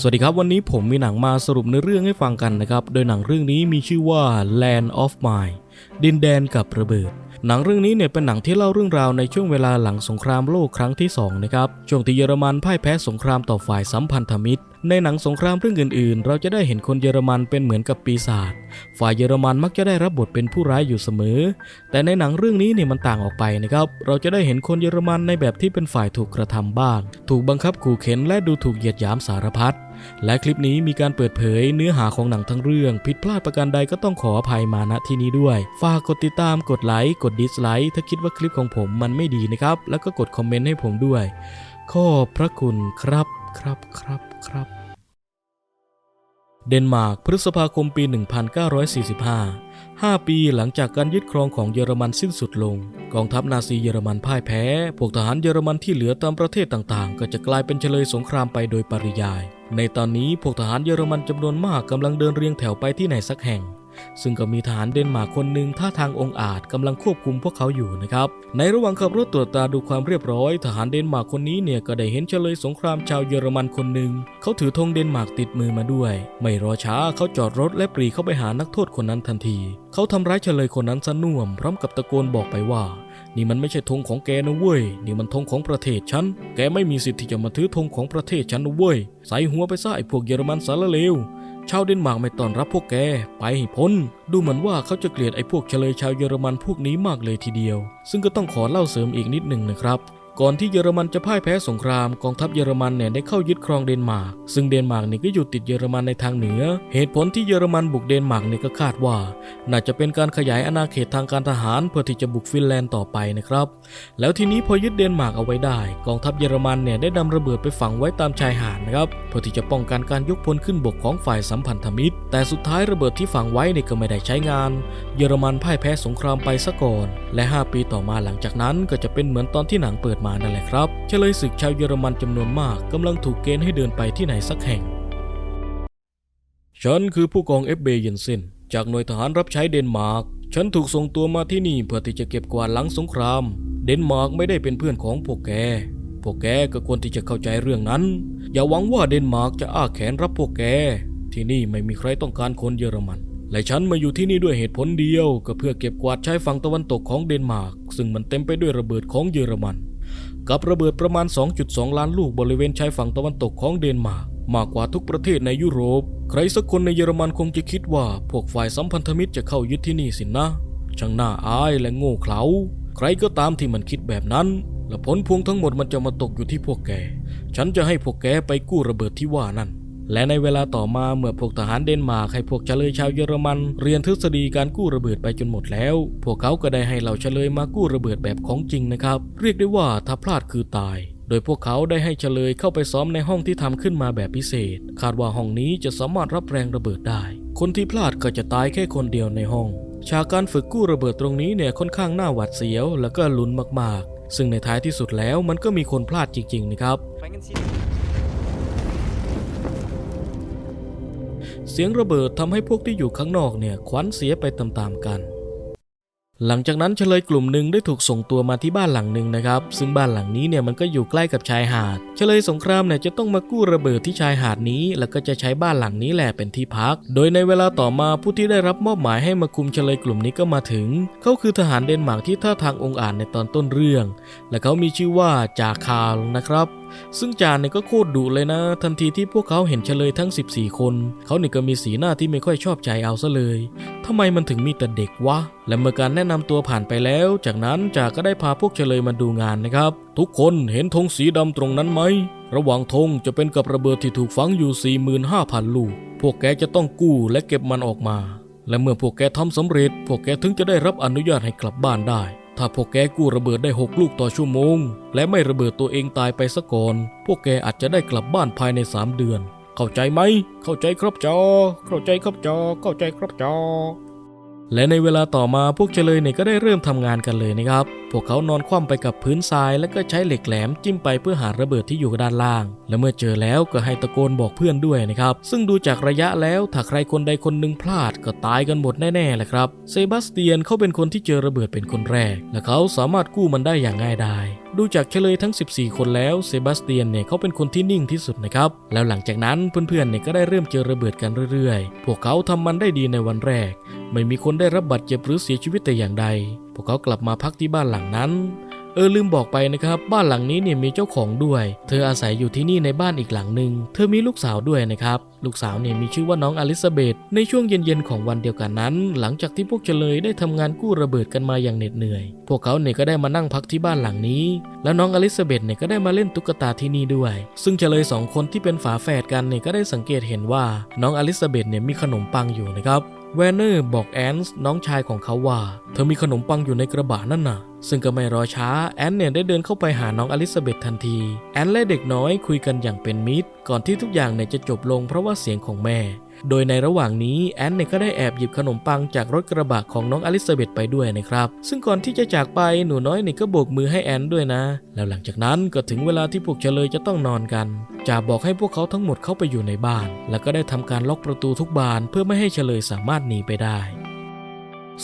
สวัสดีครับวันนี้ผมมีหนังมาสรุปในเรื่องให้ฟังกันนะครับ โดยหนังเรื่องนี้มีชื่อว่า Land of Mine ดินแดนกับระเบิด หนังเรื่องนี้เนี่ยเป็นหนังที่เล่าเรื่องราวในช่วงเวลาหลังสงครามโลกครั้งที่สองนะครับ ช่วงที่เยอรมันพ่ายแพ้สงครามต่อฝ่ายสัมพันธมิตร ในหนังสงครามเรื่องอื่นๆ เราจะได้เห็นคนเยอรมันเป็นเหมือนกับปีศาจ ฝ่ายเยอรมันมักจะได้รับบทเป็นผู้ร้ายอยู่เสมอ แต่ในหนังเรื่องนี้เนี่ยมันต่างออกไปนะครับ เราจะได้เห็นคนเยอรมันในแบบที่เป็นฝ่ายถูกกระทำบ้าง ถูกบังคับขู่เข็นและดูถูกเหยียดหยามสารพัด และคลิปนี้มีการเปิดเผยเนื้อหาของหนังทั้งเรื่อง ผิดพลาดประการใดก็ต้องขออภัยมาณที่นี้ด้วย ฝากกดติดตามกดไลค์กดดิสไลค์ถ้าคิดว่าคลิปของผมมันไม่ดีนะครับ แล้วก็กดคอมเมนต์ให้ผมด้วย ขอบพระคุณครับครับครับครับเดนมาร์กพฤษภาคมปี 1945 5 ปีหลังจากการยึดครองของเยอรมันสิ้นสุดลง กองทัพนาซีเยอรมันพ่ายแพ้ พวกทหารเยอรมันที่เหลือตามประเทศต่างๆ ก็จะกลายเป็นเฉลยสงครามไปโดยปริยาย ในตอนนี้พวกทหารเยอรมันจำนวนมากกำลังเดินเรียงแถวไปที่ไหนสักแห่ง ซึ่งก็มีทหารเดนมาร์กคนหนึ่งท่าทางองอาจกำลังควบคุมพวกเขาอยู่นะครับ ในระหว่างขับรถตรวจตาดูความเรียบร้อย ทหารเดนมาร์กคนนี้เนี่ยก็ได้เห็นเฉลยสงครามชาวเยอรมันคนหนึ่งเขาถือธงเดนมาร์กติดมือมาด้วย ไม่รอช้าเขาจอดรถและปรีเข้าไปหานักโทษคนนั้นทันที เขาทำร้ายเฉลยคนนั้นซะน่วม พร้อมกับตะโกนบอกไปว่า นี่มันไม่ใช่ธงของแกนะเว้ย นี่มันธงของประเทศฉัน แกไม่มีสิทธิ์ที่จะมาถือธงของประเทศฉันนะเว้ย ใส่หัวไปซะไอ้พวกเยอรมันสารเลว ชาวเดนมาร์กไม่ต้อนรับพวกแก ไปให้พ้น ดูเหมือนว่าเขาจะเกลียดไอ้พวกเฉลยชาวเยอรมันพวกนี้มากเลยทีเดียว ซึ่งก็ต้องขอเล่าเสริมอีกนิดหนึ่งนะครับ ก่อนที่เยอรมันจะพ่ายแพ้สงครามกองทัพเยอรมันเนี่ยได้เข้ายึดครองเดนมาร์กซึ่งเดนมาร์กเนี่ยก็อยู่ติดเยอรมันในทางเหนือ เหตุผลที่เยอรมันบุกเดนมาร์กเนี่ยก็คาดว่า น่าจะเป็นการขยายอาณาเขตทางการทหารเพื่อที่จะบุกฟินแลนด์ต่อไปนะครับ แล้วทีนี้พอยึดเดนมาร์กเอาไว้ได้ กองทัพเยอรมันเนี่ยได้นำระเบิดไปฝังไว้ตามชายหาดนะครับเพื่อที่จะป้องกันการยกพลขึ้นบกของฝ่ายสัมพันธมิตร แต่สุดท้ายระเบิดที่ฝังไว้เนี่ยก็ไม่ได้ใช้งาน เยอรมันพ่ายแพ้สงครามไปซะก่อน และ 5 ปีต่อมาหลังจากนั้นก็จะเป็นเหมือนตอนที่หนังเปิดมานั่นแหละครับเฉลยศึกชาวเยอรมันจำนวนมากกำลังถูกเกณฑ์ให้เดินไปที่ไหนสักแห่ง ฉันคือผู้กองเอฟเบเยนเซนจากหน่วยทหารรับใช้เดนมาร์ก ฉันถูกส่งตัวมาที่นี่เพื่อที่จะเก็บกวาดหลังสงคราม เดนมาร์กไม่ได้เป็นเพื่อนของพวกแก พวกแกก็ควรที่จะเข้าใจเรื่องนั้น อย่าหวังว่าเดนมาร์กจะอ้าแขนรับพวกแก ที่นี่ไม่มีใครต้องการคนเยอรมันและฉันมาอยู่ที่นี่ด้วยเหตุผลเดียว ก็เพื่อเก็บกวาดชายฝั่งตะวันตกของเดนมาร์ก ซึ่งมันเต็มไปด้วยระเบิดของเยอรมัน กับระเบิดประมาณ 2.2 ล้านลูกบริเวณชายฝั่งตะวันตกของเดนมาร์กมากกว่าทุกประเทศในยุโรป ใครสักคนในเยอรมันคงจะคิดว่า พวกฝ่ายสัมพันธมิตรจะเข้ายึดที่นี่สินนะ ช่างน่าอายและโง่เขลา ใครก็ตามที่มันคิดแบบนั้น และผลพวงทั้งหมดมันจะมาตกอยู่ที่พวกแก ฉันจะให้พวกแกไปกู้ระเบิดที่ว่านั่น และในเวลาต่อมาเมื่อพวกทหารเดนมาร์กให้พวกเฉลยชาวเยอรมัน เรียนทฤษฎีการกู้ระเบิดไปจนหมดแล้ว พวกเขาก็ได้ให้เหล่าเฉลยมากู้ระเบิดแบบของจริงนะครับ เรียกได้ว่าถ้าพลาดคือตาย โดยพวกเขาได้ให้เฉลยเข้าไปซ้อมในห้องที่ทำขึ้นมาแบบพิเศษ คาดว่าห้องนี้จะสามารถรับแรงระเบิดได้ คนที่พลาดก็จะตายแค่คนเดียวในห้อง ฉากการฝึกกู้ระเบิดตรงนี้เนี่ยค่อนข้างน่าหวาดเสียว แล้วก็ลุ้นมากๆ ซึ่งในท้ายที่สุดแล้วมันก็มีคนพลาดจริง ๆ นะครับ เสียงระเบิดทำให้พวกที่อยู่ข้างนอกเนี่ยขวัญเสียไปตามๆกัน หลังจากนั้นเฉลยกลุ่มหนึ่งได้ถูกส่งตัวมาที่บ้านหลังหนึ่งนะครับ ซึ่งบ้านหลังนี้เนี่ยมันก็อยู่ใกล้กับชายหาด เฉลยสงครามเนี่ยจะต้องมากู้ระเบิดที่ชายหาดนี้ แล้วก็จะใช้บ้านหลังนี้แหละเป็นที่พัก โดยในเวลาต่อมาผู้ที่ได้รับมอบหมายให้มาคุมเฉลยกลุ่มนี้ก็มาถึง เขาคือทหารเดนมาร์กที่ท่าทางองอาจในตอนต้นเรื่อง และเขามีชื่อว่าจาคาลนะครับ ซึ่งจานเนี่ยก็โคตรดุเลยนะ ทันทีที่พวกเขาเห็นเฉลยทั้ง 14 คน เขาเนี่ยก็มีสีหน้าที่ไม่ค่อยชอบใจเอาซะเลยทำไมมันถึงมีแต่เด็กวะ และเมื่อการแนะนำตัวผ่านไปแล้ว จากนั้นจากก็ได้พาพวกเฉลยมาดูงานนะครับ ทุกคนเห็นธงสีดำตรงนั้นไหม ระหว่างธงจะเป็นกับระเบิดที่ถูกฝังอยู่ 45,000 ลูก พวกแกจะต้องกู้และเก็บมันออกมา และเมื่อพวกแกทำสำเร็จ พวกแกถึงจะได้รับอนุญาตให้กลับบ้านได้ ถ้าพวกแกกู้ระเบิดได้6ลูกต่อชั่วโมง และไม่ระเบิดตัวเองตายไปซะก่อน พวกแกอาจจะได้กลับบ้านภายใน3เดือน เข้าใจไหม เข้าใจครับจอ เข้าใจครับจอ เข้าใจครับจอ และในเวลาต่อมาพวกเฉลยเนี่ยก็ได้เริ่มทำงานกันเลยนะครับ พวกเขานอนคว่ำไปกับพื้นทราย แล้วก็ใช้เหล็กแหลมจิ้มไปเพื่อหาระเบิดที่อยู่ด้านล่าง และเมื่อเจอแล้วก็ให้ตะโกนบอกเพื่อนด้วยนะครับ ซึ่งดูจากระยะแล้วถ้าใครคนใดคนหนึ่งพลาดก็ตายกันหมดแน่ๆแหละครับ เซบาสเตียนเขาเป็นคนที่เจอระเบิดเป็นคนแรก และเขาสามารถกู้มันได้อย่างง่ายดายดูจากเฉลยทั้ง 14 คนแล้วเซบาสเตียนเนี่ยเขาเป็นคนที่นิ่งที่สุดนะครับ แล้วหลังจากนั้นเพื่อนๆเนี่ยก็ได้เริ่มเจอระเบิดกันเรื่อยๆ พวกเขาทำมันได้ดีในวันแรก ไม่มีคนได้รับบาดเจ็บหรือเสียชีวิตแต่อย่างใด พวกเขากลับมาพักที่บ้านหลังนั้น เออลืมบอกไปนะครับ บ้านหลังนี้เนี่ยมีเจ้าของด้วย เธออาศัยอยู่ที่นี่ในบ้านอีกหลังหนึ่งเธอมีลูกสาวด้วยนะครับ ลูกสาวเนี่ยมีชื่อว่าน้องอลิซาเบธในช่วงเย็นๆของวันเดียวกันนั้น หลังจากที่พวกเฉลยได้ทำงานกู้ระเบิดกันมาอย่างเหน็ดเหนื่อย พวกเขาเนี่ยก็ได้มานั่งพักที่บ้านหลังนี้ แล้วน้องอลิซาเบธเนี่ยก็ได้มาเล่นตุ๊กตาที่นี่ด้วย ซึ่งเฉลยสองคนที่เป็นฝาแฝดกันเนี่ยก็ได้สังเกตเห็นว่าน้องอลิซาเบธเนี่ยมีขนมปังอยู่นะครับ แวนเนอร์บอกแอนส์น้องชายของเขาว่า เธอมีขนมปังอยู่ในกระบะนั่นน่ะ ซึ่งก็ไม่รอช้าแอนเนี่ยได้เดินเข้าไปหาน้องอลิซาเบธทันที แอนและเด็กน้อยคุยกันอย่างเป็นมิตร ก่อนที่ทุกอย่างเนี่ยจะจบลงเพราะว่าเสียงของแม่ โดยในระหว่างนี้แอนเนี่ยก็ได้แอบหยิบขนมปังจากรถกระบะของน้องอลิซาเบธไปด้วยนะครับ ซึ่งก่อนที่จะจากไปหนูน้อยเนี่ยก็โบกมือให้แอนด้วยนะ แล้วหลังจากนั้นก็ถึงเวลาที่พวกเฉลยจะต้องนอนกันจ่าบอกให้พวกเขาทั้งหมดเข้าไปอยู่ในบ้าน แล้วก็ได้ทำการล็อกประตูทุกบานเพื่อไม่ให้เฉลยสามารถหนีไปได้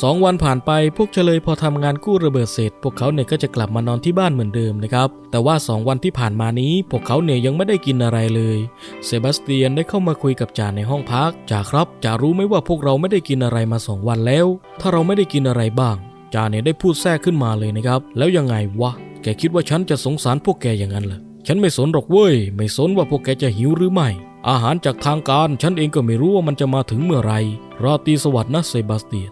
สองวันผ่านไปพวกเฉลยพอทำงานกู้ระเบิดเสร็จ พวกเขาเนี่ยก็จะกลับมานอนที่บ้านเหมือนเดิมนะครับ แต่ว่าสองวันที่ผ่านมานี้พวกเขาเนี่ยยังไม่ได้กินอะไรเลย เซบาสเตียนได้เข้ามาคุยกับจ่าในห้องพักจ่าครับจ่ารู้ไหมว่าพวกเราไม่ได้กินอะไรมาสองวันแล้ว ถ้าเราไม่ได้กินอะไรบ้างจ่าเนี่ยได้พูดแทรกขึ้นมาเลยนะครับ แล้วยังไงวะแกคิดว่าฉันจะสงสารพวกแกอย่างนั้นเหรอฉันไม่สนหรอกเว้ย ไม่สนว่าพวกแกจะหิวหรือไม่ อาหารจากทางการ ฉันเองก็ไม่รู้ว่ามันจะมาถึงเมื่อไรราตรีสวัสดิ์นะเซบาสเตียน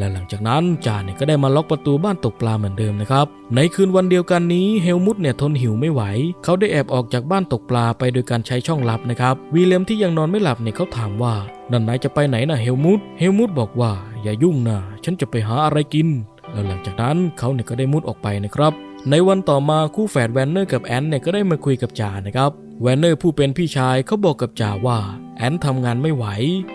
และหลังจากนั้นจ่าเนี่ยก็ได้มาล็อกประตูบ้านตกปลาเหมือนเดิมนะครับ ในคืนวันเดียวกันนี้เฮลมุตเนี่ยทนหิวไม่ไหว เขาได้แอบออกจากบ้านตกปลาไปโดยการใช้ช่องลับนะครับ วีเลมที่ยังนอนไม่หลับเนี่ยเขาถามว่านันนายจะไปไหนนะเฮลมุตเฮลมุตบอกว่าอย่ายุ่งนะฉันจะไปหาอะไรกิน แล้วหลังจากนั้นเขาเนี่ยก็ได้มุดออกไปนะครับในวันต่อมาคู่แฝดแวนเนอร์กับแอนเนี่ยก็ได้มาคุยกับจ่านะครับแวนเนอร์ผู้เป็นพี่ชายเขาบอกกับจ่าว่า แอนทำงานไม่ไหว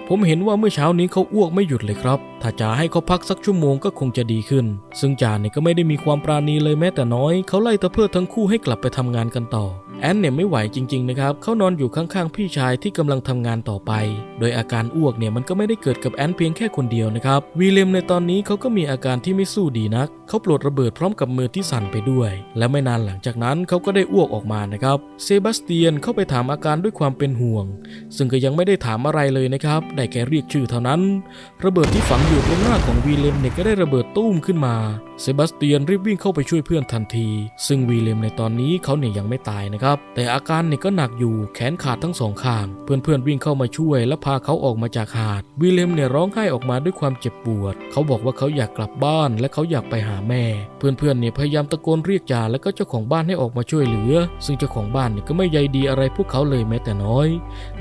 ผมเห็นว่าเมื่อเช้านี้เขาอ้วกไม่หยุดเลยครับ ถ้าจ่าให้เขาพักสักชั่วโมงก็คงจะดีขึ้น ซึ่งจ่าเนี่ยก็ไม่ได้มีความปราณีเลยแม้แต่น้อย เขาไล่ตะเพิดทั้งคู่ให้กลับไปทำงานกันต่อ แอนเนี่ยไม่ไหวจริงๆนะครับเขานอนอยู่ข้างๆพี่ชายที่กำลังทำงานต่อไป โดยอาการอ้วกเนี่ยมันก็ไม่ได้เกิดกับแอนเพียงแค่คนเดียวนะครับวีเลมในตอนนี้เขาก็มีอาการที่ไม่สู้ดีนักเขาปลดระเบิดพร้อมกับมือที่สั่นไปด้วย และไม่นานหลังจากนั้นเขาก็ได้อ้วกออกมานะครับเซบาสเตียนเข้าไปถามอาการด้วยความเป็นห่วง ซึ่งก็ยังไม่ได้ถามอะไรเลยนะครับได้แค่เรียกชื่อเท่านั้น ระเบิดที่ฝังอยู่ตรงหน้าของวีเลมเนี่ยก็ได้ระเบิดตุ้มขึ้นมาเซบาสเตียนรีบวิ่งเข้าไปช่วยเพื่อนทันที ซึ่งวีเลมในตอนนี้เขาเนี่ยยังไม่ตายนะครับ แต่อาการเนี่ยก็หนักอยู่แขนขาดทั้งสองข้าง เพื่อนๆวิ่งเข้ามาช่วย และพาเขาออกมาจากหาด วีเลมเนี่ยร้องไห้ออกมาด้วยความเจ็บปวด เขาบอกว่าเขาอยากกลับบ้านและเขาอยากไปหาแม่ เพื่อนๆเนี่ยพยายามตะโกนเรียกจ่าและก็เจ้าของบ้านให้ออกมาช่วยเหลือ ซึ่งเจ้าของบ้านเนี่ยก็ไม่ใยดีอะไรพวกเขาเลยแม้แต่น้อย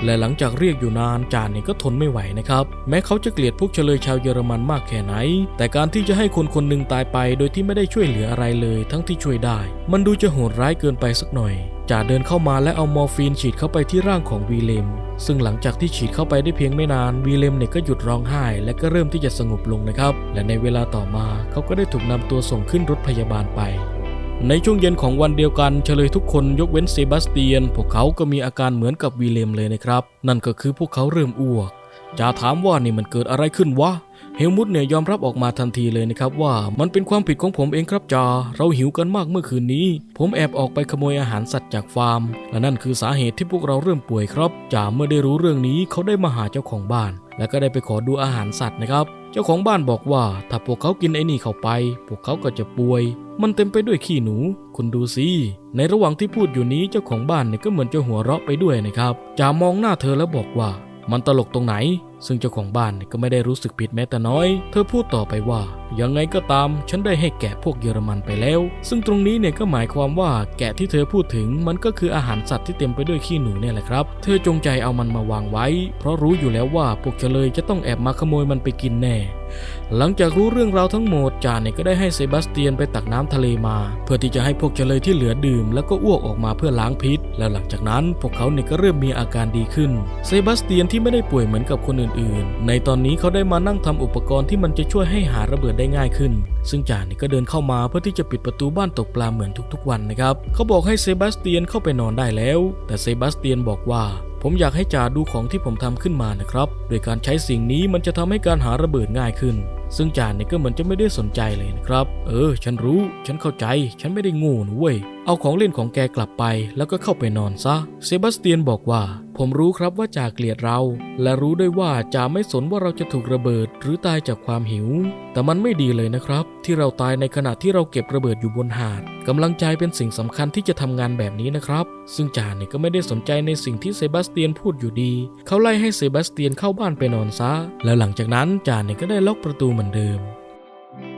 และหลังจากเรียกอยู่นานจ่าเนี่ยก็ทนไม่ไหวนะครับ แม้เขาจะเกลียดพวกเฉลยชาวเยอรมันมากแค่ไหน แต่การที่จะให้คนคนหนึ่งตายไปโดยที่ไม่ได้ช่วยเหลืออะไรเลยทั้งที่ช่วยได้ มันดูจะโหดร้ายเกินไปสักหน่อยจ่าเดินเข้ามาและเอามอร์ฟีนฉีดเข้าไปที่ร่างของวีเลม ซึ่งหลังจากที่ฉีดเข้าไปได้เพียงไม่นานวีเลมเนี่ยก็หยุดร้องไห้ และก็เริ่มที่จะสงบลงนะครับ และในเวลาต่อมาเขาก็ได้ถูกนำตัวส่งขึ้นรถพยาบาลไปในช่วงเย็นของวันเดียวกันเฉลยทุกคนยกเว้นเซบาสเตียน พวกเขาก็มีอาการเหมือนกับวีเลมเลยนะครับ นั่นก็คือพวกเขาเริ่มอ้วกจ่าถามว่านี่มันเกิดอะไรขึ้นวะ เฮลมุตเนี่ยยอมรับออกมาทันทีเลยนะครับว่ามันเป็นความผิดของผมเองครับจ่าเราหิวกันมากเมื่อคืนนี้ ผมแอบออกไปขโมยอาหารสัตว์จากฟาร์ม และนั่นคือสาเหตุที่พวกเราเริ่มป่วยครับจ่าเมื่อได้รู้เรื่องนี้เขาได้มาหาเจ้าของบ้าน และก็ได้ไปขอดูอาหารสัตว์นะครับ เจ้าของบ้านบอกว่า ถ้าพวกเขากินไอ้นี่เข้าไป พวกเขาก็จะป่วย มันเต็มไปด้วยขี้หนู คุณดูสิในระหว่างที่พูดอยู่นี้เจ้าของบ้านเนี่ยก็เหมือนจะหัวเราะไปด้วยนะครับจ่ามองหน้าเธอแล้วบอกว่า มันตลกตรงไหน ซึ่งเจ้าของบ้านก็ไม่ได้รู้สึกผิดแม้แต่น้อย เธอพูดต่อไปว่า ยังไงก็ตาม ฉันได้ให้แกะพวกเยอรมันไปแล้ว ซึ่งตรงนี้เนี่ยก็หมายความว่าแกะที่เธอพูดถึงมันก็คืออาหารสัตว์ที่เต็มไปด้วยขี้หนูเนี่ยแหละครับ เธอจงใจเอามันมาวางไว้ เพราะรู้อยู่แล้วว่าพวกเฉลยจะต้องแอบมาขโมยมันไปกินแน่ หลังจากรู้เรื่องราวทั้งหมดจานเนี่ยก็ได้ให้เซบาสเตียนไปตักน้ำทะเลมา เพื่อที่จะให้พวกเฉลยที่เหลือดื่ม แล้วก็อ้วกออกมาเพื่อล้างพิษ แล้วหลังจากนั้นพวกเขาเนี่ยก็เริ่มมีอาการดีขึ้น เซบาสเตียนที่ไม่ได้ป่วยเหมือนกับคนอื่นๆ ในตอนนี้เขาได้มานั่งทำอุปกรณ์ที่มันจะช่วยให้หาระเบิดได้ง่ายขึ้น ซึ่งจ่าเนี่ยก็เดินเข้ามาเพื่อที่จะปิดประตูบ้านตกปลาเหมือนทุกๆ วันนะครับเขาบอกให้เซบาสเตียนเข้าไปนอนได้แล้ว แต่เซบาสเตียนบอกว่า ผมอยากให้จ่าดูของที่ผมทำขึ้นมานะครับ โดยการใช้สิ่งนี้มันจะทำให้การหาระเบิดง่ายขึ้น ซึ่งจ่าเนี่ยก็เหมือนจะไม่ได้สนใจเลยนะครับ เออ ฉันรู้ ฉันเข้าใจ ฉันไม่ได้โง่นะเว้ย เอาของเล่นของแกกลับไปแล้วก็เข้าไปนอนซะ เซบาสเตียนบอกว่า ผมรู้ครับว่าจ่าเกลียดเรา และรู้ด้วยว่าจ่าไม่สนว่าเราจะถูกระเบิด หรือตายจากความหิว แต่มันไม่ดีเลยนะครับ ที่เราตายในขณะที่เราเก็บระเบิดอยู่บนหาดกำลังใจเป็นสิ่งสำคัญที่จะทำงานแบบนี้นะครับ ซึ่งจ่าเนี่ยก็ไม่ได้สนใจในสิ่งที่เซบาสเตียนพูดอยู่ดี เขาไล่ให้เซบาสเตียนเข้าบ้านไปนอนซะ แล้วหลังจากนั้นจ่าเนี่ยก็ได้ล็อกประตูเหมือนเดิม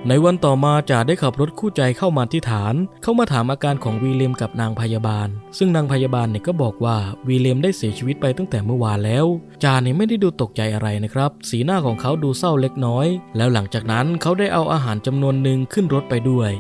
ในวันต่อมาจ่าได้ขับรถคู่ใจเข้ามาที่ฐาน เข้ามาถามอาการของวีเลมกับนางพยาบาล ซึ่งนางพยาบาลเนี่ยก็บอกว่าวีเลมได้เสียชีวิตไปตั้งแต่เมื่อวานแล้วจ่าเนี่ยไม่ได้ดูตกใจอะไรนะครับ สีหน้าของเขาดูเศร้าเล็กน้อย แล้วหลังจากนั้นเขาได้เอาอาหารจำนวนหนึ่งขึ้นรถไปด้วย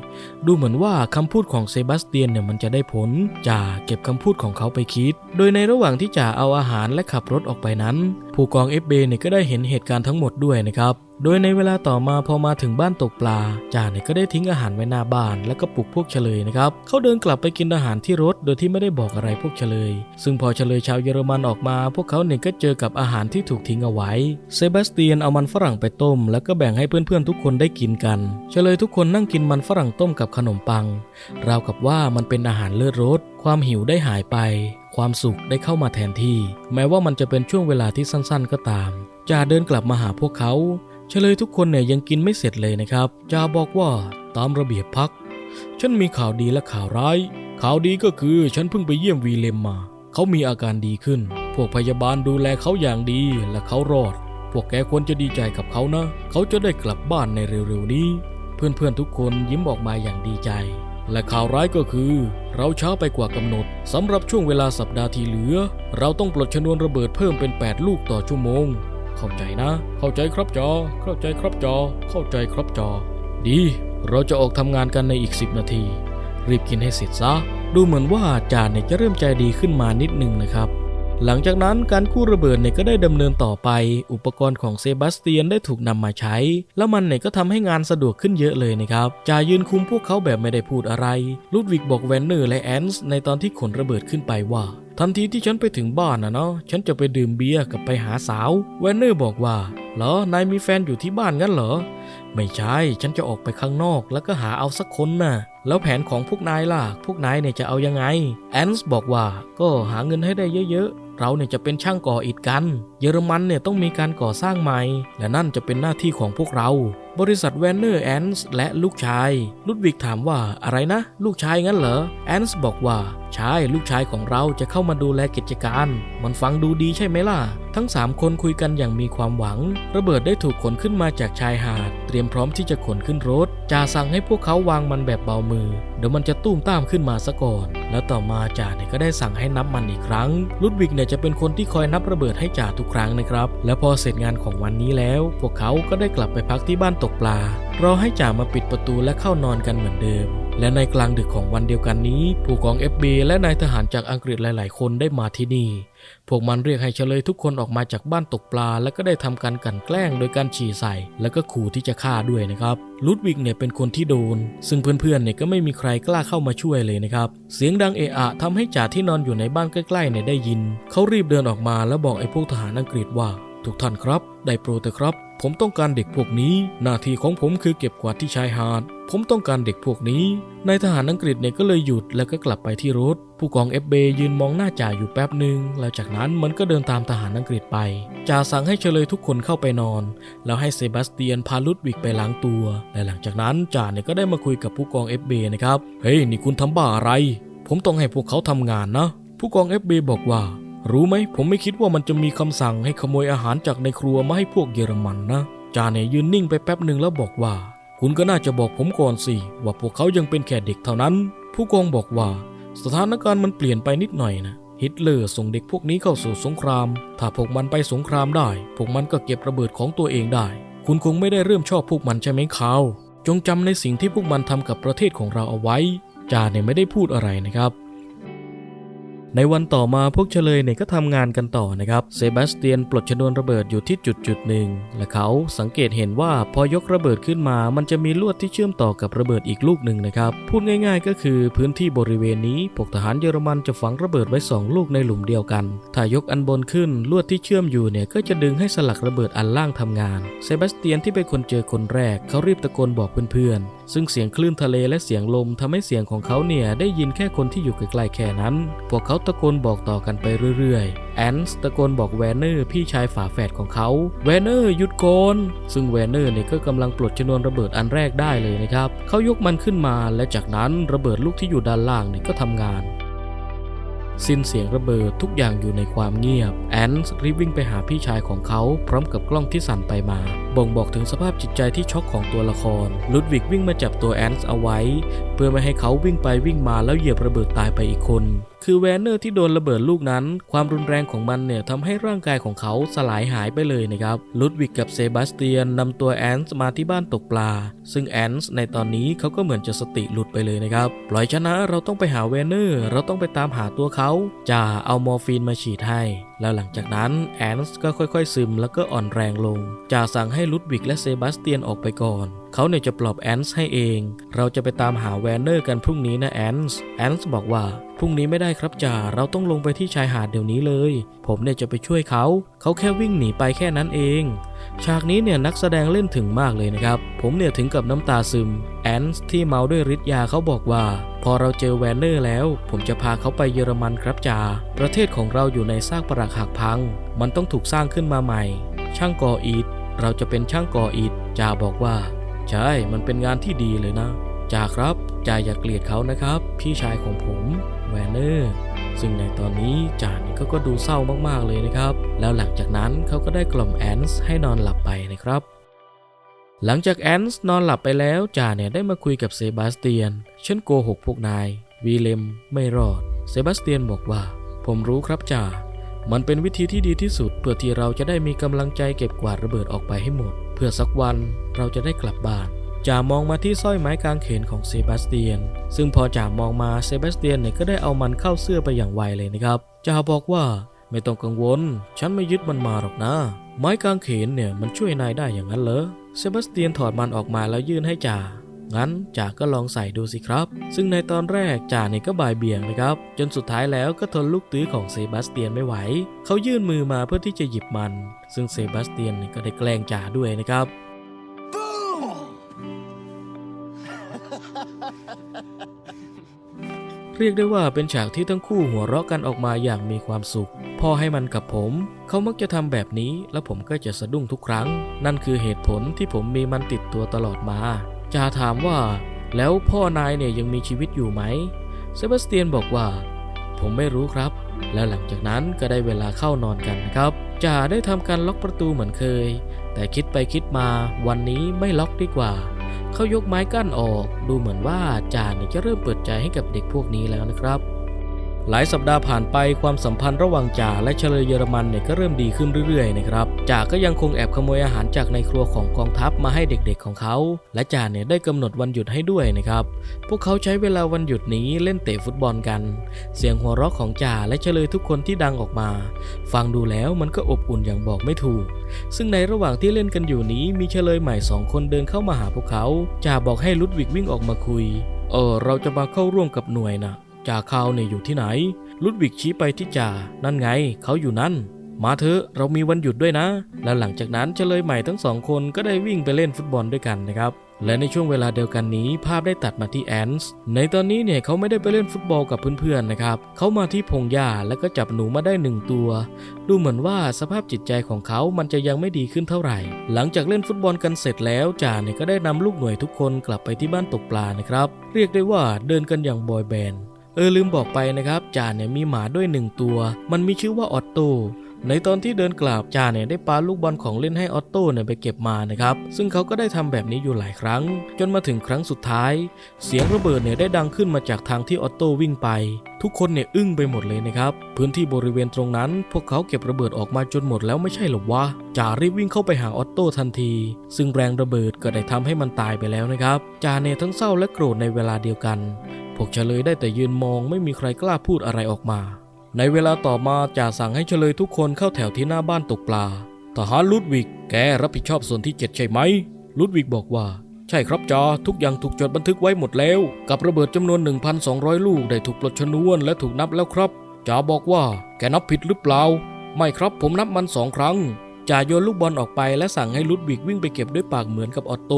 ดูเหมือนว่าคำพูดของเซบาสเตียนเนี่ยมันจะได้ผลจ่าเก็บคำพูดของเขาไปคิด โดยในระหว่างที่จ่าเอาอาหารและขับรถออกไปนั้น ผู้กองเอฟเบเนี่ยก็ได้เห็นเหตุการณ์ทั้งหมดด้วยนะครับ โดยในเวลาต่อมาพอมาถึงบ้านตกปลาจ่าเนี่ยก็ได้ทิ้งอาหารไว้หน้าบ้าน แล้วก็ปลุกพวกเฉลยนะครับเขาเดินกลับไปกินอาหารที่รถโดยที่ไม่ได้บอกอะไรพวกเฉลย ซึ่งพอเฉลยชาวเยอรมันออกมา พวกเขาเนี่ยก็เจอกับอาหารที่ถูกทิ้งเอาไว้ เซบาสเตียนเอามันฝรั่งไปต้ม แล้วก็แบ่งให้เพื่อนๆทุกคนได้กินกัน เฉลยทุกคนนั่งกินมันฝรั่งต้มกับขนมปัง ราวกับว่ามันเป็นอาหารเลิศรสความหิวได้หายไป ความสุขได้เข้ามาแทนที่ แม้ว่ามันจะเป็นช่วงเวลาที่สั้น ๆ ก็ตามจ่าเดินกลับมาหาพวกเขา เฉลยทุกคนเนี่ยยังกินไม่เสร็จเลยนะครับจ่าบอกว่าตามระเบียบพัก ฉันมีข่าวดีและข่าวร้าย ข่าวดีก็คือฉันเพิ่งไปเยี่ยมวีเลมมา เขามีอาการดีขึ้น พวกพยาบาลดูแลเขาอย่างดีและเขารอด พวกแกควรจะดีใจกับเขานะ เขาจะได้กลับบ้านในเร็วๆนี้ เพื่อนๆทุกคนยิ้มออกมาอย่างดีใจ และข่าวร้ายก็คือ เราช้าไปกว่ากำหนดสำหรับช่วงเวลาสัปดาห์ที่เหลือ เราต้องปลดชนวนระเบิดเพิ่มเป็น 8 ลูกต่อชั่วโมง เข้าใจนะ เข้าใจครับจอ เข้าใจครับจอ เข้าใจครับจอ ดี เราจะออกทำงานกันในอีก 10 นาที รีบกินให้เสร็จซะ ดูเหมือนว่าจานเนี่ยจะเริ่มใจดีขึ้นมานิดนึงนะครับ หลังจากนั้นการกู้ระเบิดเนี่ยก็ได้ดำเนินต่อไป อุปกรณ์ของเซบาสเตียนได้ถูกนำมาใช้ แล้วมันเนี่ยก็ทำให้งานสะดวกขึ้นเยอะเลยนะครับจ่ายืนคุมพวกเขาแบบไม่ได้พูดอะไรลุดวิกบอกแวนเนอร์และแอนส์ในตอนที่ขนระเบิดขึ้นไปว่าทันทีที่ฉันไปถึงบ้านนะเนาะ ฉันจะไปดื่มเบียร์กับไปหาสาว แวนเนอร์บอกว่า เหรอ นายมีแฟนอยู่ที่บ้านงั้นเหรอ ไม่ใช่ ฉันจะออกไปข้างนอกแล้วก็หาเอาสักคนน่ะ แล้วแผนของพวกนายล่ะ พวกนายเนี่ยจะเอายังไง แอนส์บอกว่า ก็หาเงินให้ได้เยอะๆ เราเนี่ยจะเป็นช่างก่ออิฐกัน เยอรมันเนี่ยต้องมีการก่อสร้างใหม่ และนั่นจะเป็นหน้าที่ของพวกเรา บริษัทแวนเนอร์แอนส์และลูกชาย ลุดวิกถามว่าอะไรนะ ลูกชายงั้นเหรอ แอนส์บอกว่าใช่ลูกชายของเราจะเข้ามาดูแลกิจการ มันฟังดูดีใช่ไหมล่ะ ทั้ง 3 คนคุยกันอย่างมีความหวัง ระเบิดได้ถูกขนขึ้นมาจากชายหาด เตรียมพร้อมที่จะขนขึ้นรถจ่าสั่งให้พวกเขาวางมันแบบเบามือ เดี๋ยวมันจะตุ้มตามขึ้นมาซะก่อน แล้วต่อมาจ่าเนี่ยก็ได้สั่งให้นับมันอีกครั้ง ลุดวิกเนี่ยจะเป็นคนที่คอยนับระเบิดให้จ่าทุกครั้งนะครับ และพอเสร็จงานของวันนี้แล้ว พวกเขาก็ได้กลับไปพักที่บ้านตกปลารอให้จ่ามาปิดประตูและเข้านอนกันเหมือนเดิม และในกลางดึกของวันเดียวกันนี้ ผู้กอง FB และนายทหารจากอังกฤษหลาย ๆ คนได้มาที่นี่ พวกมันเรียกให้เฉลยทุกคนออกมาจากบ้านตกปลา แล้วก็ได้ทำการกันแกล้งโดยการฉี่ใส่ แล้วก็ขู่ที่จะฆ่าด้วยนะครับลุดวิกเนี่ยเป็นคนที่โดน ซึ่งเพื่อน ๆ เนี่ยก็ไม่มีใครกล้าเข้ามาช่วยเลยนะครับ เสียงดังเอะอะทำให้จ่าที่นอนอยู่ในบ้านใกล้ ๆ เนี่ยได้ยิน เขารีบเดินออกมาแล้วบอกไอ้พวกทหารอังกฤษว่า ทุกท่านครับ ได้โปรดเถอะครับ ผมต้องการเด็กพวกนี้ หน้าที่ของผมคือเก็บกวาดที่ชายหาด ผมต้องการเด็กพวกนี้ นายทหารอังกฤษเนี่ยก็เลยหยุดแล้วก็กลับไปที่รถ ผู้กองเอฟเบยืนมองหน้าจ่าอยู่แป๊บหนึ่งแล้วจากนั้นมันก็เดินตามทหารอังกฤษไปจ่าสั่งให้เฉลยทุกคนเข้าไปนอน แล้วให้เซบาสเตียนพาลุดวิกไปล้างตัว และหลังจากนั้นจ่าเนี่ยก็ได้มาคุยกับผู้กองเอฟเบนะครับเฮ้ยนี่คุณทำบ้าอะไร ผมต้องให้พวกเขาทำงานนะผู้กองเอฟเบบอกว่า รู้ไหมผมไม่คิดว่ามันจะมีคำสั่งให้ขโมยอาหารจากในครัวมาให้พวกเยอรมันนะจ่าเนยยืนนิ่งไปแป๊บหนึ่งแล้วบอกว่า คุณก็น่าจะบอกผมก่อนสิ ว่าพวกเขายังเป็นแค่เด็กเท่านั้น ผู้กองบอกว่า สถานการณ์มันเปลี่ยนไปนิดหน่อยนะฮิตเลอร์ส่งเด็กพวกนี้เข้าสู่สงคราม ถ้าพวกมันไปสงครามได้ พวกมันก็เก็บระเบิดของตัวเองได้ คุณคงไม่ได้เริ่มชอบพวกมันใช่ไหมคาวจงจำในสิ่งที่พวกมันทำกับประเทศของเราเอาไว้จ่าเนี่ยไม่ได้พูดอะไรนะครับ ในวันต่อมาพวกเฉลยเนี่ยก็ทำงานกันต่อนะครับ เซบาสเตียนปลดชนวนระเบิดอยู่ที่จุดจุดหนึ่ง และเขาสังเกตเห็นว่าพอยกระเบิดขึ้นมา มันจะมีลวดที่เชื่อมต่อกับระเบิดอีกลูกหนึ่งนะครับ พูดง่ายๆ ก็คือพื้นที่บริเวณนี้พวกทหารเยอรมันจะฝังระเบิดไว้สองลูกในหลุมเดียวกัน ถ้ายกอันบนขึ้นลวดที่เชื่อมอยู่เนี่ยก็จะดึงให้สลักระเบิดอันล่างทำงาน เซบาสเตียนที่เป็นคนเจอคนแรกเขารีบตะโกนบอกเพื่อนๆ ซึ่งเสียงคลื่นทะเลและเสียงลมทำให้เสียงของเขาเนี่ยได้ยินแค่คนที่อยู่ใกล้ๆแค่นั้น พวกเขาตะโกนบอกต่อกันไปเรื่อยๆ แอนส์ตะโกนบอกแวนเนอร์พี่ชายฝาแฝดของเขาแวนเนอร์หยุดโกนซึ่งแวนเนอร์เนี่ยก็กำลังปลดชนวนระเบิดอันแรกได้เลยนะครับเขายกมันขึ้นมาและจากนั้นระเบิดลูกที่อยู่ด้านล่างเนี่ยก็ทำงานสิ้นเสียงระเบิดทุกอย่างอยู่ในความเงียบ แอนส์รีบวิ่งไปหาพี่ชายของเขาพร้อมกับกล้องที่สั่นไปมา บ่งบอกถึงสภาพจิตใจที่ช็อกของตัวละคร ลุดวิกวิ่งมาจับตัวแอนส์เอาไว้ เพื่อไม่ให้เขาวิ่งไปวิ่งมาแล้วเหยียบระเบิดตายไปอีกคน คือแวนเนอร์ที่โดนระเบิดลูกนั้น ความรุนแรงของมันเนี่ยทำให้ร่างกายของเขาสลายหายไปเลยนะครับลุดวิกกับเซบาสเตียนนำตัวแอนส์มาที่บ้านตกปลา ซึ่งแอนส์ในตอนนี้เขาก็เหมือนจะสติหลุดไปเลยนะครับปล่อยชนะเราต้องไปหาแวนเนอร์ เราต้องไปตามหาตัวเขาจ่าเอามอร์ฟีนมาฉีดให้ แล้วหลังจากนั้นแอนส์ก็ค่อยๆ ซึมแล้วก็อ่อนแรงลงจ่าสั่งให้ลุดวิกและเซบาสเตียนออกไปก่อน เขาเนี่ยจะปลอบแอนส์ให้เอง เราจะไปตามหาแวนเนอร์กันพรุ่งนี้นะแอนส์แอนส์บอกว่าพรุ่งนี้ไม่ได้ครับจ่าเราต้องลงไปที่ชายหาดเดี๋ยวนี้เลย ผมเนี่ยจะไปช่วยเขา เขาแค่วิ่งหนีไปแค่นั้นเอง ฉากนี้เนี่ยนักแสดงเล่นถึงมากเลยนะครับ ผมเนี่ยถึงกับน้ำตาซึม แอนส์ที่เมาด้วยฤทธิ์ยาเขาบอกว่า พอเราเจอแวนเนอร์แล้ว ผมจะพาเขาไปเยอรมันครับจ่าประเทศของเราอยู่ในซากปรักหักพัง มันต้องถูกสร้างขึ้นมาใหม่ ช่างก่ออิฐเราจะเป็นช่างก่ออิฐจ่าบอกว่า ใช่มันเป็นงานที่ดีเลยนะจ่าครับจ่าอย่าเกลียดเขานะครับ พี่ชายของผมแวนเนอร์ ซึ่งในตอนนี้จ่านี่ยก็ก็ดูเศร้ามากๆเลยนะครับ แล้วหลังจากนั้นเขาก็ได้กล่อมแอนส์ให้นอนหลับไปนะครับ หลังจากแอนส์นอนหลับไปแล้วจ่าเนี่ยได้มาคุยกับเซบาสเตียน ฉันโกหกพวกนาย วีเลมไม่รอด เซบาสเตียนบอกว่า ผมรู้ครับจ่า มันเป็นวิธีที่ดีที่สุด เพื่อที่เราจะได้มีกำลังใจเก็บกวาดระเบิดออกไปให้หมด เพื่อสักวันเราจะได้กลับบ้าน จ่ามองมาที่สร้อยไม้กางเขนของเซบาสเตียน ซึ่งพอจ่ามองมาเซบาสเตียนเนี่ยก็ได้เอามันเข้าเสื้อไปอย่างไวเลยนะครับจ่าบอกว่าไม่ต้องกังวล ฉันไม่ยึดมันมาหรอกนะ ไม้กางเขนเนี่ยมันช่วยนายได้อย่างนั้นเหรอ เซบาสเตียนถอดมันออกมาแล้วยื่นให้จ่า งั้นจ่าก็ลองใส่ดูสิครับ ซึ่งในตอนแรกจ่าเนี่ยก็บ่ายเบี่ยงนะครับ จนสุดท้ายแล้วก็ทนลูกตื้อของเซบาสเตียนไม่ไหว เขายื่นมือมาเพื่อที่จะหยิบมัน ซึ่งเซบาสเตียนเนี่ยก็ได้แกล้งจ่าด้วยนะครับ เรียกได้ว่าเป็นฉากที่ทั้งคู่หัวเราะกันออกมาอย่างมีความสุข พ่อให้มันกับผม เขามักจะทำแบบนี้ แล้วผมก็จะสะดุ้งทุกครั้ง นั่นคือเหตุผลที่ผมมีมันติดตัวตลอดมาจ่าถามว่า แล้วพ่อนายเนี่ยยังมีชีวิตอยู่ไหม เซบาสเตียนบอกว่า ผมไม่รู้ครับ และหลังจากนั้นก็ได้เวลาเข้านอนกันครับจ่าได้ทำการล็อกประตูเหมือนเคย แต่คิดไปคิดมา วันนี้ไม่ล็อกดีกว่า เขายกไม้กั้นออก ดูเหมือนว่าจานจะเริ่มเปิดใจให้กับเด็กพวกนี้แล้วนะครับ หลายสัปดาห์ผ่านไปความสัมพันธ์ระหว่างจ่าและเฉลยเยอรมันเนี่ยก็เริ่มดีขึ้นเรื่อยๆนะครับจ่าก็ยังคงแอบขโมยอาหารจากในครัวของกองทัพมาให้เด็กๆของเขา และจ่าเนี่ยได้กำหนดวันหยุดให้ด้วยนะครับพวกเขาใช้เวลาวันหยุดนี้เล่นเตะฟุตบอลกัน เสียงหัวเราะของจ่าและเฉลยทุกคนที่ดังออกมา ฟังดูแล้วมันก็อบอุ่นอย่างบอกไม่ถูก ซึ่งในระหว่างที่เล่นกันอยู่นี้มีเฉลยใหม่สองคนเดินเข้ามาหาพวกเขาจ่าบอกให้ลุดวิกวิ่งออกมาคุยเออเราจะมาเข้าร่วมกับหน่วยนะ จ่าคาวเนี่ยอยู่ที่ไหน ลุดวิกชี้ไปที่จ่า นั่นไง เขาอยู่นั่น มาเถอะเรามีวันหยุดด้วยนะ และหลังจากนั้นเฉลยใหม่ทั้งสองคนก็ได้วิ่งไปเล่นฟุตบอลด้วยกันนะครับและในช่วงเวลาเดียวกันนี้ภาพได้ตัดมาที่แอนส์ในตอนนี้เนี่ยเขาไม่ได้ไปเล่นฟุตบอลกับเพื่อนๆนะครับ เขามาที่พงหญ้าแล้วก็จับหนูมาได้หนึ่งตัว ดูเหมือนว่าสภาพจิตใจของเขามันจะยังไม่ดีขึ้นเท่าไหร่ หลังจากเล่นฟุตบอลกันเสร็จแล้วจ่าเนี่ยก็ได้นำลูกหน่วยทุกคนกลับไปที่บ้านตกปลานะครับ เรียกได้ว่าเดินกันอย่างบอยแบนด์ เออลืมบอกไปนะครับจ่าเนี่ยมีหมาด้วยหนึ่งตัว มันมีชื่อว่าออตโต ในตอนที่เดินกลับจ่าเนี่ยได้ปาลูกบอลของเล่นให้ออตโต้เนี่ยไปเก็บมานะครับ ซึ่งเขาก็ได้ทำแบบนี้อยู่หลายครั้ง จนมาถึงครั้งสุดท้าย เสียงระเบิดเนี่ยได้ดังขึ้นมาจากทางที่ออตโต้วิ่งไป ทุกคนเนี่ยอึ้งไปหมดเลยนะครับ พื้นที่บริเวณตรงนั้น พวกเขาเก็บระเบิดออกมาจนหมดแล้วไม่ใช่หรอวะจ่ารีบวิ่งเข้าไปหาออตโต้ทันที ซึ่งแรงระเบิดก็ได้ทำให้มันตายไปแล้วนะครับจ่าเนี่ยทั้งเศร้าและโกรธในเวลาเดียวกันพวกเฉลยได้แต่ยืนมองไม่มีใครกล้าพูดอะไรออกมา ในเวลาต่อมาจ่าสั่งให้เฉลยทุกคนเข้าแถวที่หน้าบ้านตกปลา ทหารลุดวิก แกรับผิดชอบส่วนที่เจ็ดใช่ไหม ลุดวิกบอกว่า ใช่ครับจ่าทุกอย่างถูกจดบันทึกไว้หมดแล้ว กับระเบิดจำนวน 1,200 ลูกได้ถูกปลดชนวนและถูกนับแล้วครับจ่าบอกว่า แกนับผิดหรือเปล่า ไม่ครับผมนับมันสองครั้งจ่าโยนลูกบอลออกไปและสั่งให้ลุดวิกวิ่งไปเก็บด้วยปากเหมือนกับออตโต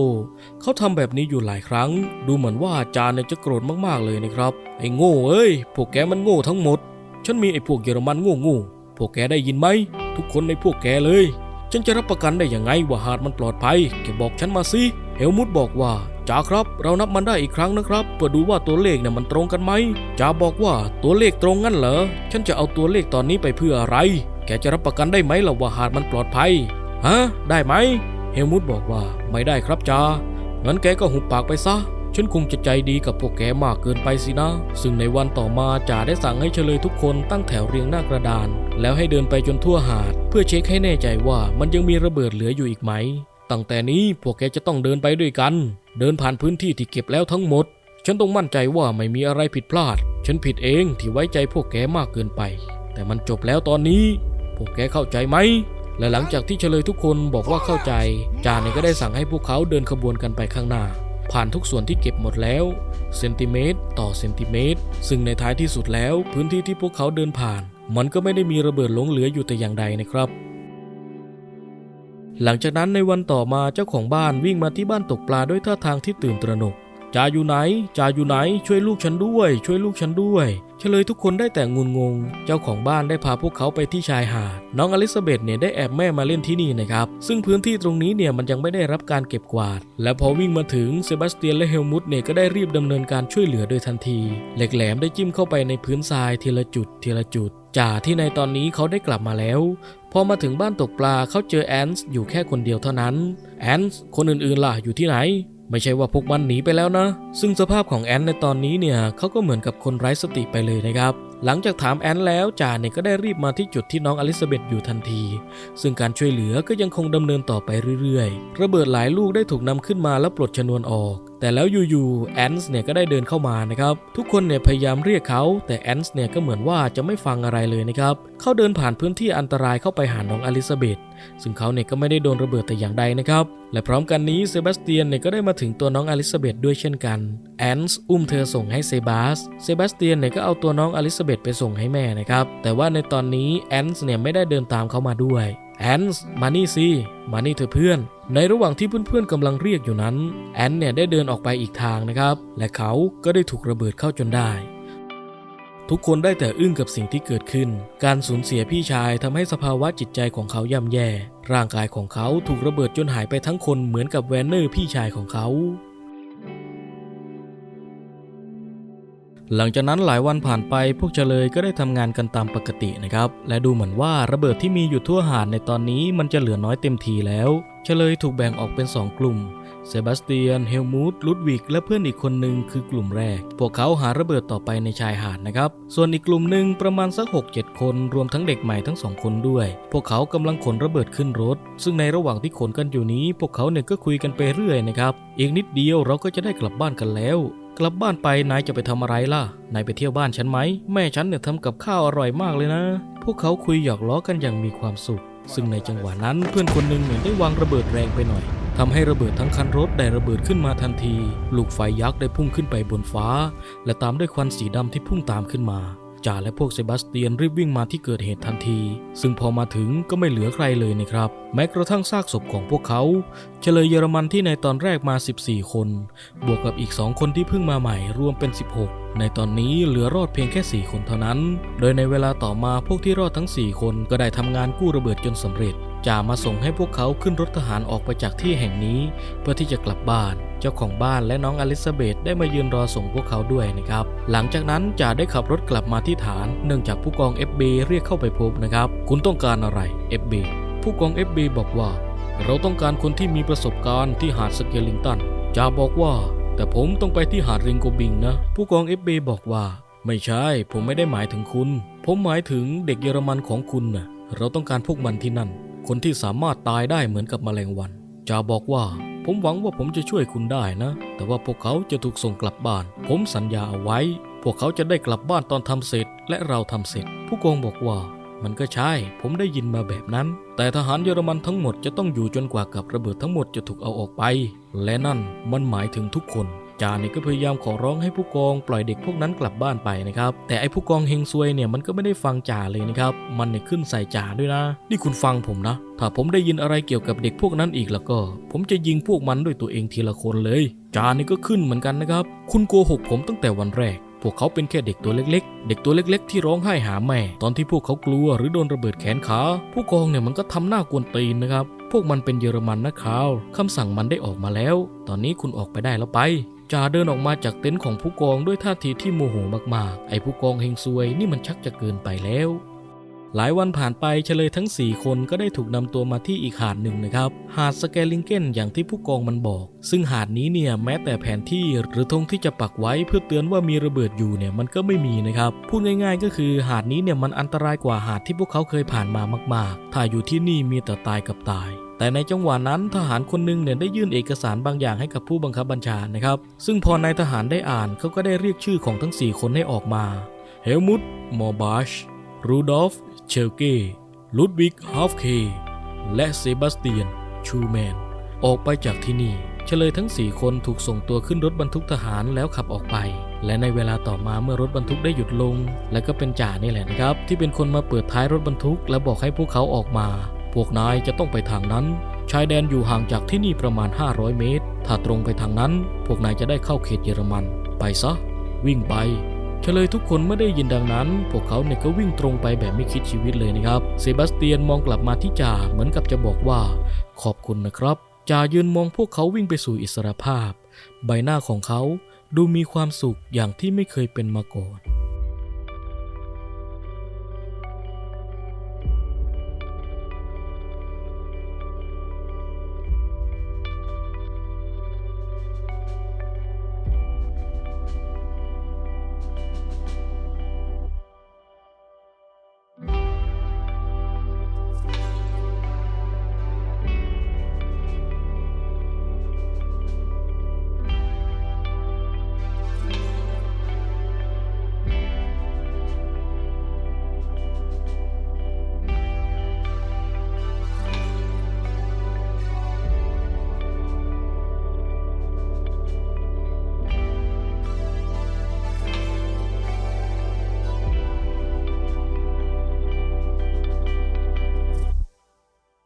เขาทำแบบนี้อยู่หลายครั้ง ดูเหมือนว่าจ่าเนี่ยจะโกรธมากๆเลยนะครับ ไอ้โง่เอ้ย พวกแกมันโง่ทั้งหมด ฉันมีไอ้พวกเยอรมันง่โง่ๆพวกแกได้ยินไหม ทุกคนในพวกแกเลย ฉันจะรับประกันได้ยังไงว่าหาดมันปลอดภัย แกบอกฉันมาสิเฮลมุตบอกว่าจ่าครับ เรานับมันได้อีกครั้งนะครับ เพื่อดูว่าตัวเลขเนี่ยมันตรงกันไหมจ่าบอกว่าตัวเลขตรงงั้นเหรอ ฉันจะเอาตัวเลขตอนนี้ไปเพื่ออะไร แกจะรับประกันได้ไหมล่ะว่าหาดมันปลอดภัย ฮะ ได้ไหม เฮลมุตบอกว่าไม่ได้ครับจ่างั้นแกก็หุบปากไปซะ ฉันคงจะใจดีกับพวกแกมากเกินไปสินะ ซึ่งในวันต่อมาจ่าได้สั่งให้เฉลยทุกคนตั้งแถวเรียงหน้ากระดาน แล้วให้เดินไปจนทั่วหาด เพื่อเช็คให้แน่ใจว่ามันยังมีระเบิดเหลืออยู่อีกไหม ตั้งแต่นี้พวกแกจะต้องเดินไปด้วยกัน เดินผ่านพื้นที่ที่เก็บแล้วทั้งหมด ฉันต้องมั่นใจว่าไม่มีอะไรผิดพลาด ฉันผิดเองที่ไว้ใจพวกแกมากเกินไป แต่มันจบแล้วตอนนี้ พวกแกเข้าใจไหมและหลังจากที่เฉลยทุกคนบอกว่าเข้าใจ จาเนี่ยก็ได้สั่งให้พวกเขาเดินขบวนกันไปข้างหน้า ผ่านทุกส่วนที่เก็บหมดแล้วเซนติเมตรต่อเซนติเมตร ซึ่งในท้ายที่สุดแล้วพื้นที่ที่พวกเขาเดินผ่าน มันก็ไม่ได้มีระเบิดหลงเหลืออยู่แต่อย่างใดนะครับ หลังจากนั้นในวันต่อมาเจ้าของบ้านวิ่งมาที่บ้านตกปลาด้วยท่าทางที่ตื่นตระหนก จาอยู่ไหนจาอยู่ไหน ช่วยลูกฉันด้วย ช่วยลูกฉันด้วย เฉลยทุกคนได้แต่งุนงง เจ้าของบ้านได้พาพวกเขาไปที่ชายหาด น้องอลิซาเบธเนี่ยได้แอบแม่มาเล่นที่นี่นะครับ ซึ่งพื้นที่ตรงนี้เนี่ยมันยังไม่ได้รับการเก็บกวาด และพอวิ่งมาถึงเซบาสเตียนและเฮลมุตเนี่ยก็ได้รีบดำเนินการช่วยเหลือโดยทันที เหล็กแหลมได้จิ้มเข้าไปในพื้นทรายทีละจุดทีละจุดจ่าที่ในตอนนี้เขาได้กลับมาแล้ว พอมาถึงบ้านตกปลาเขาเจอแอนส์อยู่แค่คนเดียวเท่านั้น แอนส์คนอื่นๆล่ะอยู่ที่ไหน ไม่ใช่ว่าพวกมันหนีไปแล้วนะ ซึ่งสภาพของแอนในตอนนี้เนี่ยเขาก็เหมือนกับคนไร้สติไปเลยนะครับ หลังจากถามแอนแล้วจ่าเนี่ยก็ได้รีบมาที่จุดที่น้องอลิซาเบธอยู่ทันที ซึ่งการช่วยเหลือก็ยังคงดำเนินต่อไปเรื่อยๆ ระเบิดหลายลูกได้ถูกนำขึ้นมาแล้วปลดชนวนออก แต่แล้วอยู่ๆแอนส์เนี่ยก็ได้เดินเข้ามานะครับ ทุกคนเนี่ยพยายามเรียกเขา แต่แอนส์เนี่ยก็เหมือนว่าจะไม่ฟังอะไรเลยนะครับ เขาเดินผ่านพื้นที่อันตรายเข้าไปหาน้องอลิซาเบธซึ่งเขาเนี่ยก็ไม่ได้โดนระเบิดแต่อย่างใดนะครับ และพร้อมกันนี้เซบาสเตียนเนี่ยก็ได้มาถึงตัวน้องอลิซาเบธด้วยเช่นกันแอนส์อุ้มเธอส่งให้เซบาส เซบาสเตียนเนี่ยก็เอาตัวน้องอลิซาเบธไปส่งให้แม่นะครับ แต่ว่าในตอนนี้แอนส์เนี่ยไม่ได้เดินตามเขามาด้วย แอนส์มานี่สิมานี่เธอเพื่อน ในระหว่างที่เพื่อนๆกำลังเรียกอยู่นั้น แอนเนี่ยได้เดินออกไปอีกทางนะครับ และเขาก็ได้ถูกระเบิดเข้าจนได้ ทุกคนได้แต่อึ้งกับสิ่งที่เกิดขึ้น การสูญเสียพี่ชายทำให้สภาวะจิตใจของเขาย่ำแย่ ร่างกายของเขาถูกระเบิดจนหายไปทั้งคนเหมือนกับแวนเนอร์พี่ชายของเขา หลังจากนั้นหลายวันผ่านไปพวกเฉลยก็ได้ทำงานกันตามปกตินะครับ และดูเหมือนว่าระเบิดที่มีอยู่ทั่วหาดในตอนนี้มันจะเหลือน้อยเต็มทีแล้ว เฉลยถูกแบ่งออกเป็น 2 กลุ่ม เซบาสเตียน เฮลมูตลุดวิก และเพื่อนอีกคนหนึ่งคือกลุ่มแรก พวกเขาหาระเบิดต่อไปในชายหาดนะครับ ส่วนอีกกลุ่มหนึ่งประมาณสัก 6-7 คนรวมทั้งเด็กใหม่ทั้งสองคนด้วย พวกเขากำลังขนระเบิดขึ้นรถ ซึ่งในระหว่างที่ขนกันอยู่นี้ พวกเขาเนี่ยก็คุยกันไปเรื่อยนะครับ อีกนิดเดียวเราก็จะได้กลับบ้านกันแล้ว กลับบ้านไปนายจะไปทำอะไรล่ะ นายไปเที่ยวบ้านฉันไหม แม่ฉันเนี่ยทำกับข้าวอร่อยมากเลยนะ พวกเขาคุยหยอกล้อกันอย่างมีความสุข ซึ่งในจังหวะนั้นเพื่อนคนหนึ่งเหมือนได้วางระเบิดแรงไปหน่อยทำให้ระเบิดทั้งคันรถได้ระเบิดขึ้นมาทันที ลูกไฟยักษ์ได้พุ่งขึ้นไปบนฟ้า และตามด้วยควันสีดำที่พุ่งตามขึ้นมา จ่าและพวกเซบาสเตียนรีบวิ่งมาที่เกิดเหตุทันที ซึ่งพอมาถึงก็ไม่เหลือใครเลยนะครับ แม้กระทั่งซากศพของพวกเขาเฉลยเยอรมันที่ในตอนแรกมา 14 คน บวกกับอีก 2 คนที่เพิ่งมาใหม่รวมเป็น 16 ในตอนนี้เหลือรอดเพียงแค่ 4 คนเท่านั้น โดยในเวลาต่อมาพวกที่รอดทั้ง 4 คนก็ได้ทำงานกู้ระเบิดจนสำเร็จ จ่ามาส่งให้พวกเขาขึ้นรถทหารออกไปจากที่แห่งนี้ เพื่อที่จะกลับบ้าน เจ้าของบ้านและน้องอลิซาเบธได้มายืนรอส่งพวกเขาด้วยนะครับ หลังจากนั้นจ่าได้ขับรถกลับมาที่ฐาน เนื่องจากผู้กอง FB เรียกเข้าไปพบนะครับ คุณต้องการอะไร FB ผู้กอง FB บอกว่า เราต้องการคนที่มีประสบการณ์ที่หาดสเกลิงตันจ่าบอกว่า แต่ผมต้องไปที่หาดริงโกบิงนะ ผู้กอง FB บอกว่า ไม่ใช่ ผมไม่ได้หมายถึงคุณ ผมหมายถึงเด็กเยอรมันของคุณนะ่ะเราต้องการพวกมันที่นั่น คนที่สามารถตายได้เหมือนกับแมลงวันจ่าบอกว่า ผมหวังว่าผมจะช่วยคุณได้นะ แต่ว่าพวกเขาจะถูกส่งกลับบ้าน ผมสัญญาเอาไว้ พวกเขาจะได้กลับบ้านตอนทำเสร็จ และเราทำเสร็จ ผู้กองบอกว่า มันก็ใช่ ผมได้ยินมาแบบนั้น แต่ทหารเยอรมันทั้งหมดจะต้องอยู่จนกว่ากับระเบิดทั้งหมดจะถูกเอาออกไป และนั่นมันหมายถึงทุกคน จาเนี่ยก็พยายามขอร้องให้ผู้กองปล่อยเด็กพวกนั้นกลับบ้านไปนะครับแต่ไอ้ผู้กองเฮงซวยเนี่ยมันก็ไม่ได้ฟังจ่าเลยนะครับมันเนี่ยขึ้นใส่จ่าด้วยนะ นี่คุณฟังผมนะ ถ้าผมได้ยินอะไรเกี่ยวกับเด็กพวกนั้นอีกแล้วก็ ผมจะยิงพวกมันด้วยตัวเองทีละคนเลยจานี่ก็ขึ้นเหมือนกันนะครับ คุณโกหกผมตั้งแต่วันแรกพวกเขาเป็นแค่เด็กตัวเล็กๆ เด็กตัวเล็กๆ ที่ร้องไห้หาแม่ ตอนที่พวกเขากลัวหรือโดนระเบิดแขนขา ผู้กองเนี่ยมันก็ทำหน้ากวนตีนนะครับ พวกมันเป็นเยอรมันนะครับคำสั่งมันได้ออกมาแล้ว ตอนนี้คุณออกไปได้แล้วไป จ่าเดินออกมาจากเต็นท์ของผู้กองด้วยท่าทีที่โมโหมากๆ ไอ้ผู้กองเฮงซวยนี่มันชักจะเกินไปแล้ว หลายวันผ่านไปเฉลยทั้ง 4 คนก็ได้ถูกนำตัวมาที่อีกหาดหนึ่งนะครับ หาดสแกลิงเกนอย่างที่ผู้กองมันบอก ซึ่งหาดนี้เนี่ยแม้แต่แผนที่หรือธงที่จะปักไว้เพื่อเตือนว่ามีระเบิดอยู่เนี่ยมันก็ไม่มีนะครับ พูดง่ายๆ ก็คือหาดนี้เนี่ยมันอันตรายกว่าหาดที่พวกเขาเคยผ่านมามาก ๆ ถ้าอยู่ที่นี่มีแต่ตายกับตาย แต่ในจังหวะนั้นทหารคนหนึ่งเนี่ยได้ยื่นเอกสารบางอย่างให้กับผู้บังคับบัญชานะครับ ซึ่งพอนายทหารได้อ่านเขาก็ได้เรียกชื่อของทั้ง 4 คนให้ออกมาเฮลมุตมอร์บาชรูดอฟเชลเก้ลุดวิกฮาฟเคและเซบาสเตียนชูแมนออกไปจากที่นี่เฉลยทั้ง 4 คนถูกส่งตัวขึ้นรถบรรทุกทหารแล้วขับออกไป และในเวลาต่อมาเมื่อรถบรรทุกได้หยุดลง และก็เป็นจ่านี่แหละนะครับ ที่เป็นคนมาเปิดท้ายรถบรรทุก และบอกให้พวกเขาออกมา พวกนายจะต้องไปทางนั้น ชายแดนอยู่ห่างจากที่นี่ประมาณ 500 เมตร ถ้าตรงไปทางนั้น พวกนายจะได้เข้าเขตเยอรมัน ไปซะ วิ่งไปเฉลยทุกคนไม่ได้ยินดังนั้น พวกเขาเนี่ยก็วิ่งตรงไปแบบไม่คิดชีวิตเลยนะครับ เซบาสเตียนมองกลับมาที่จ่าเหมือนกับจะบอกว่า ขอบคุณนะครับจ่ายืนมองพวกเขาวิ่งไปสู่อิสรภาพ ใบหน้าของเขาดูมีความสุขอย่างที่ไม่เคยเป็นมาก่อน